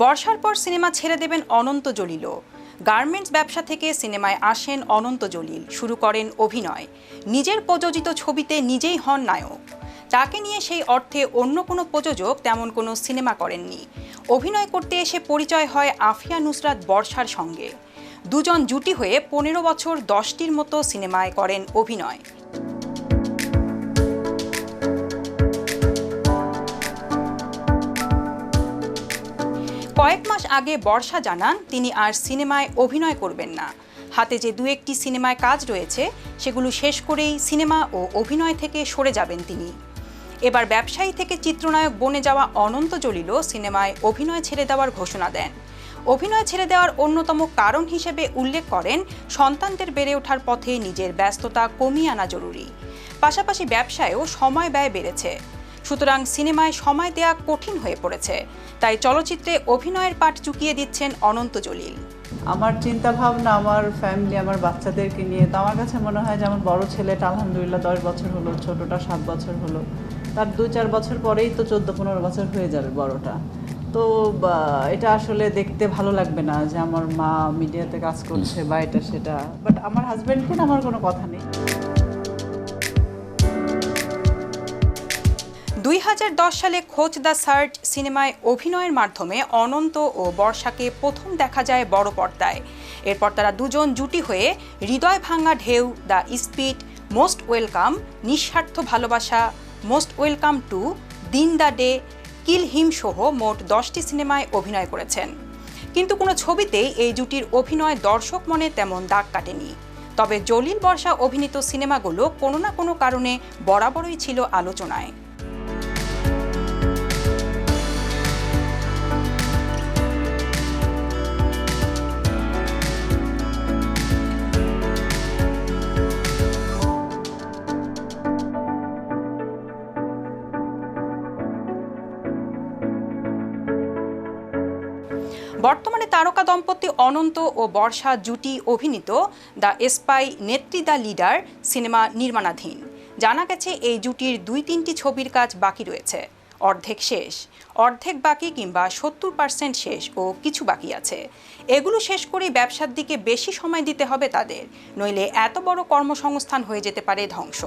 বর্ষার পর সিনেমা ছেড়ে দেবেন অনন্ত জলিলও গার্মেন্টস ব্যবসা থেকে সিনেমায় আসেন অনন্ত জলিল। শুরু করেন অভিনয়। নিজের প্রযোজিত ছবিতে নিজেই হন নায়ক। তাকে নিয়ে সেই অর্থে অন্য কোনো প্রযোজক তেমন কোনো সিনেমা করেননি। অভিনয় করতে এসে পরিচয় হয় আফিয়া নুসরাত বর্ষার সঙ্গে। দুজন জুটি হয়ে পনেরো বছর দশটির মতো সিনেমায় করেন অভিনয়। কয়েক মাস আগে বর্ষা জানান তিনি আর সিনেমায় অভিনয় করবেন না। হাতে যে দু একটি সিনেমায় কাজ রয়েছে, সেগুলো শেষ করেই সিনেমা ও অভিনয় থেকে সরে যাবেন তিনি। এবার ব্যবসায়ী থেকে চিত্রনায়ক বনে যাওয়া অনন্ত জলিলও সিনেমায় অভিনয় ছেড়ে দেওয়ার ঘোষণা দেন। অভিনয় ছেড়ে দেওয়ার অন্যতম কারণ হিসেবে উল্লেখ করেন, সন্তানদের বেড়ে ওঠার পথে নিজের ব্যস্ততা কমিয়ে আনা জরুরি। পাশাপাশি ব্যবসায়ও সময় ব্যয় বেড়েছে। সুতরাং সিনেমায় সময় দেয়া কঠিন হয়ে পড়েছে। তাই চলচ্চিত্রে অভিনয়ের পাঠ চুকিয়ে দিচ্ছেন অনন্ত জলিল। আমার চিন্তা ভাবনা আমার ফ্যামিলি আমার বাচ্চাদেরকে নিয়ে, তো আমার কাছে মনে হয় যেমন বড় ছেলেটা আলহামদুলিল্লাহ দশ বছর হলো, ছোটটা সাত বছর হলো। তার দুই চার বছর পরেই তো চোদ্দ পনেরো বছর হয়ে যাবে বড়টা। তো এটা আসলে দেখতে ভালো লাগবে না যে আমার মা মিডিয়াতে কাজ করছে বা এটা সেটা। বাট আমার হাজব্যান্ডকে আমার কোনো কথা নেই। দুই হাজার দশ সালে খোঁজ দ্য সার্চ সিনেমায় অভিনয়ের মাধ্যমে অনন্ত ও বর্ষাকে প্রথম দেখা যায় বড় পর্দায়। এরপর তারা দুজন জুটি হয়ে হৃদয় ভাঙা ঢেউ, দ্য স্পিড, মোস্ট ওয়েলকাম, নিঃস্বার্থ ভালোবাসা, most welcome to, Din the day, kill him সহ মোট দশটি সিনেমায় অভিনয় করেছেন। কিন্তু কোনো ছবিতেই এই জুটির অভিনয় দর্শক মনে তেমন দাগ কাটেনি। তবে জলিল বর্ষা অভিনীত সিনেমাগুলো কোনো না কোনো কারণে বরাবরই ছিল আলোচনায়। বর্তমানে তারকা দম্পতি অনন্ত ও বর্ষা জুটি অভিনীত দ্য স্পাই নেত্রী দ্য লিডার সিনেমা নির্মাণাধীন। জানা গেছে এই জুটির দুই তিনটি ছবির কাজ বাকি রয়েছে। অর্ধেক শেষ, অর্ধেক বাকি কিংবা সত্তর পার্সেন্ট শেষ ও কিছু বাকি আছে। এগুলো শেষ করেই ব্যবসার দিকে বেশি সময় দিতে হবে তাদের, নইলে এত বড় কর্মসংস্থান হয়ে যেতে পারে ধ্বংস।